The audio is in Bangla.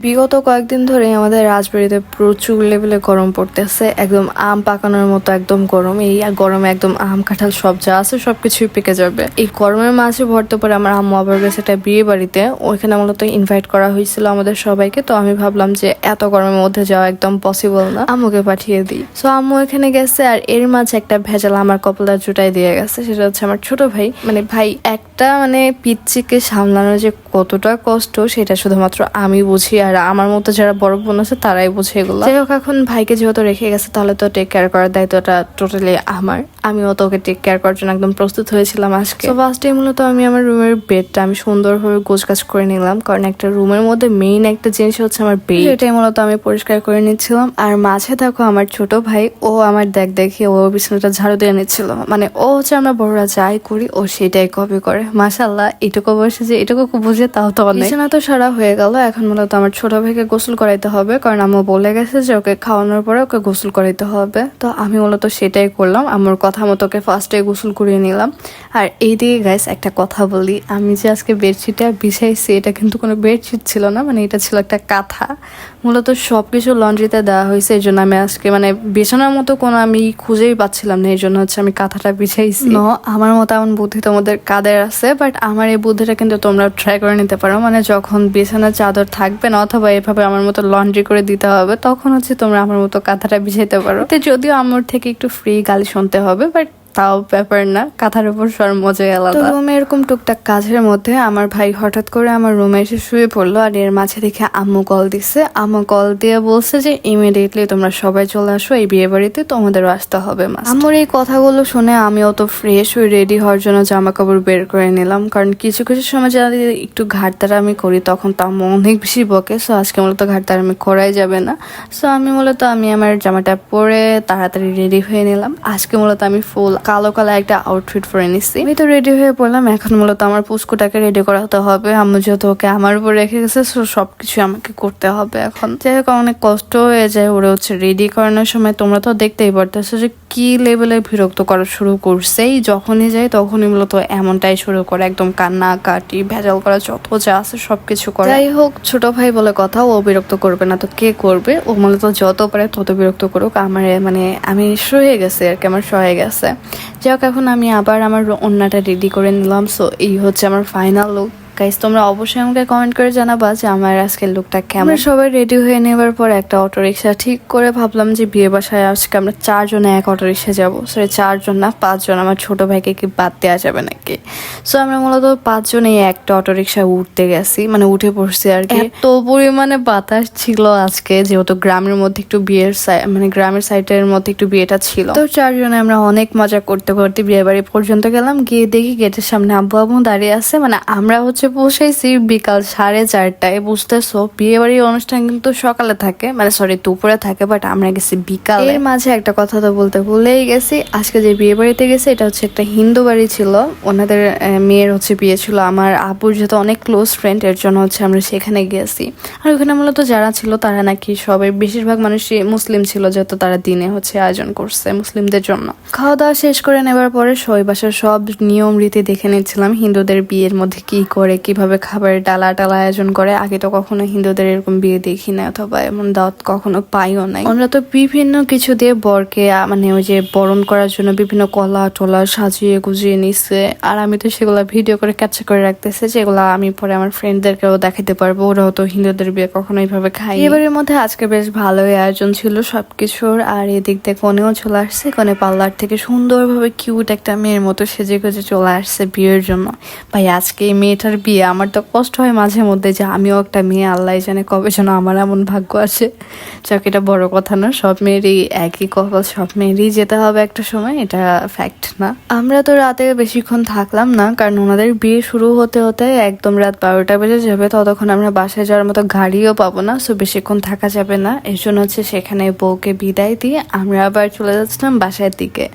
বিগত কয়েকদিন ধরে আমাদের রাজবাড়িতে প্রচুর লেভেলে গরম পড়তেছে। একদম আম পাকানোর মতো একদম গরম। এই গরমে একদম আম, কাঁঠাল সব যা আছে সবকিছুই পেকে যাবে। এই গরমের মাঝে ভরতে পরে আমার আম্মু আবার গেছে একটা বিয়ে বাড়িতে। ওইখানে মূলত ইনভাইট করা হয়েছিল আমাদের সবাইকে। তো আমি ভাবলাম যে এত গরমের মধ্যে যাওয়া একদম পসিবল না। আম্মুকে পাঠিয়ে দিই। সো আম্মু এখানে গেছে আর এর মাঝে একটা ভেজাল আমার কপালটা জুটাই দিয়ে গেছে। সেটা হচ্ছে আমার ছোট ভাই। মানে ভাই, একটা মানে পিচ্চিকে সামলানো যে কতটা কষ্ট সেটা শুধুমাত্র আমি বুঝি আর আমার মতো যারা বড় বোন আছে তারাই বুঝে এগুলো। যাই হোক, এখন ভাইকে যেহেতু রেখে গেছে, তাহলে তো টেক কেয়ার করার দায়িত্বটা টোটালি আমার। আমিও তো ওকে টেক কেয়ার করার জন্য একদম প্রস্তুত হয়েছিলাম আজকে। তো ফার্স্ট টাইম মূলত আমি আমার রুমের বেডটা আমি সুন্দরভাবে গোছগাছ করে নিলাম, কারণ একটা রুমের মধ্যে মেইন একটা জিনিস হচ্ছে আমার বেড এটাই মূলত আমি পরিষ্কার করে নিচ্ছিলাম। আর মাঝে দেখো আমার ছোট ভাই, ও আমার দেখ দেখে ও বিছানাটা ঝাড়ু দিয়ে নিচ্ছিল। মানে ও হচ্ছে আমরা বড়রা যাই করি, ও সেটাই কপি করে। মাসাল্লাহ এটুকু বয়সে যে এটুকু বুঝে তাও তো অনেক। বিছানা তো সারা হয়ে গেল এখন মূলত আমার ছোট ভাইকে গোসল করাইতে হবে কারণ আম্মু বলে গেছে যে ওকে খাওয়ানোর পরে ওকে গোসল করাইতে হবে। তো আমি মূলত সেটাই করলাম আমার কথা মতো ওকে ফার্স্টে গোসল করিয়ে নিলাম। আর এই দিকে গাইস একটা কথা বলি আমি যে আজকে বেডশিটটা বিছাইছি এটা কিন্তু কোনো বেডশিট ছিল না মানে এটা ছিল একটা কাঁথা। মূলত সবকিছু লন্ড্রিতে দেওয়া হয়েছে এই জন্য আমি আজকে মানে বিছানার মতো কোনো আমি খুঁজেই পাচ্ছিলাম না এই জন্য হচ্ছে আমি কাঁথাটা বিছাইছি। ন আমার মতো এমন বুদ্ধি তোমাদের কাদের আছে বাট আমার এই বুদ্ধিটা কিন্তু তোমরা ট্রাই করে নিতে পারো। মানে যখন বিছানার চাদর থাকবে না, অথবা এভাবে আমার মতো লন্ড্রি করে দিতে হবে, তখন হচ্ছে তোমরা আমার মতো কাঁথাটা বিছাইতে পারো। যদিও আমার থেকে একটু ফ্রি গালি শুনতে হবে বাট তাও ব্যাপার না কাঁথার উপর সর মজাই আলাদা। রুমে এরকম টুকটাক কাজের মধ্যে আমার ভাই হঠাৎ করে আমার রুমে এসে শুয়ে পড়ল আর এর মাঝে দেখে আম্মু কল দিছে। আম্মু কল দিয়ে বলছে যে ইমিডিয়েটলি তোমরা সবাই চলে আসো এই বিয়ে বাড়িতে তোমাদেরও আসতে হবে। আম্মুর এই কথাগুলো শুনে আমি অত ফ্রেশ হয়ে রেডি হওয়ার জন্য জামা কাপড় বের করে নিলাম কারণ কিছু কিছু সময় যদি একটু ঘাটতারা আমি করি তখন তো আম্মু অনেক বেশি বকে সো আজকে মূলত ঘাটতারা আমি করাই যাবে না। সো আমি মূলত আমি আমার জামাটা পরে তাড়াতাড়ি রেডি হয়ে নিলাম। আজকে মূলত আমি ফুল কালো কালো একটা আউটফিট পরে নিচ্ছি আমি তো রেডি হয়ে পড়লাম, এখন মূলত আমার পুষ্কুটাকে রেডি করাতে হবে। আমি যেহেতু ওকে আমার উপর রেখে গেছে সবকিছু আমাকে করতে হবে এখন। যাই হোক, অনেক কষ্ট হয়ে যায় ওরে হচ্ছে রেডি করানোর সময়। তোমরা তো দেখতেই পারতেছো যে কি লেভেলে বিরক্ত করা শুরু করছে। এই যখনই যাই তখনই মূলত এমনটাই শুরু করে। একদম কান্না কাটি ভেজাল করা যত যা আছে সবকিছু করে। যাই হোক, ছোট ভাই বলে কথা, ও বিরক্ত করবে না। তো কে করবে? ও মূলত যত পারে তত বিরক্ত করুক। আমার মানে আমি সয়ে গেছে আর কি, আমার সয়ে গেছে। যাই হোক এখন আমি আবার আমার অন্যটা রেডি করে নিলাম। সো এই হচ্ছে আমার ফাইনাল লুক গাইস তোমরা অবশ্যই আমাকে কমেন্ট করে জানাবা যে আমার আজকের লুকটা কেমন। আমরা সবাই রেডি হয়ে নেবার পর একটা অটো রিক্সা ঠিক করে ভাবলাম যে বিয়ে বাসায় আজকে আমরা চারজনে এক অটো রিক্সা যাব। সরি চারজন না পাঁচজন। আমার ছোট ভাইকে কি বাদ দেওয়া যাবে নাকি? সো আমরা মূলত পাঁচজন একটা অটো রিক্সায় উঠতে গেছি। মানে উঠে পড়ছি আর কি। এত পরিমাণে বাতাস ছিল আজকে যেহেতু গ্রামের মধ্যে একটু বিয়ের মানে গ্রামের সাইডের মধ্যে একটু বিয়েটা ছিল। তো চারজনে আমরা অনেক মজা করতে করতে বিয়ে বাড়ি পর্যন্ত গেলাম। গিয়ে দেখি গেটের সামনে আব্বু আব্বু দাঁড়িয়ে আছে। মানে আমরা হচ্ছে বসেছি বিকাল সাড়ে চারটায়, বুঝতেছো? বিয়ে বাড়ির অনুষ্ঠান কিন্তু সকালে থাকে মানে সরি দুপুরে থাকে বাট আমরা গেছি বিকাল। এর মাঝে একটা কথা তো বলতে ভুলেই গেছি, আজকে যে বিয়ে বাড়িতে গেছে, এটা হচ্ছে একটা হিন্দু বাড়ি ছিল, ওনাদের মেয়ের হচ্ছে বিয়ে ছিল, আমার আব্বুর যেহেতু অনেক ক্লোজ ফ্রেন্ড এর জন্য হচ্ছে আমরা সেখানে গেছি। আর ওখানে মূলত যারা ছিল, তারা নাকি সবাই বেশিরভাগ মানুষই মুসলিম ছিল, যেহেতু তারা দিনে হচ্ছে আয়োজন করছে মুসলিমদের জন্য। খাওয়া দাওয়া শেষ করে নেবার পরে সবাই বাসার সব নিয়ম রীতি দেখে নিচ্ছিলাম, হিন্দুদের বিয়ের মধ্যে কি করে কীভাবে খাবারের ডালা টালা আয়োজন করে আগে তো কখনো হিন্দুদের এরকম বিয়ে দেখি না অথবা এমন দাওয়াত কখনো পাইও নাই। আমরা তো বিভিন্ন কিছু দিয়ে বরকে মানে ওই যে বরণ করার জন্য বিভিন্ন কলা টলা সাজিয়ে গুজিয়ে নিচ্ছে আর আমি তো সেগুলো ভিডিও করে ক্যাপচার করে রাখতেছে যেগুলো আমি পরে আমার ফ্রেন্ডদেরকেও দেখাতে পারব। ওরাও তো হিন্দুদের বিয়ে কখনো এইভাবে খাই এবারের মধ্যে আজকে বেশ ভালোই আয়োজন ছিল সবকিছুর। আর এদিক দিয়ে কনেও চলে আসছে কনে পার্লার থেকে সুন্দরভাবে কিউট একটা মেয়ের মতো সেজে গুজে চলে আসছে বিয়ের জন্য। ভাই আজকে এই মেয়েটার বিয়ে, আমার তো কষ্ট হয় মাঝে মধ্যে যে আমিও একটা মেয়ে, আল্লাহ জানে কবে যেন আমার এমন ভাগ্য আছে যাক, এটা বড় কথা না, সব মেয়েরই একই কপাল, সব মেয়েরই যেতে হবে একটা সময়, এটা ফ্যাক্ট না। আমরা তো রাতে বেশিক্ষণ থাকলাম না, কারণ ওনাদের বিয়ে শুরু হতে হতে একদম রাত বারোটা বেজে যাবে, ততক্ষণ আমরা বাসায় যাওয়ার মতো গাড়িও পাবো না সো বেশিক্ষণ থাকা যাবে না। এর জন্য হচ্ছে সেখানে বউকে বিদায় দিয়ে আমরা আবার চলে যাচ্ছিলাম বাসার দিকে।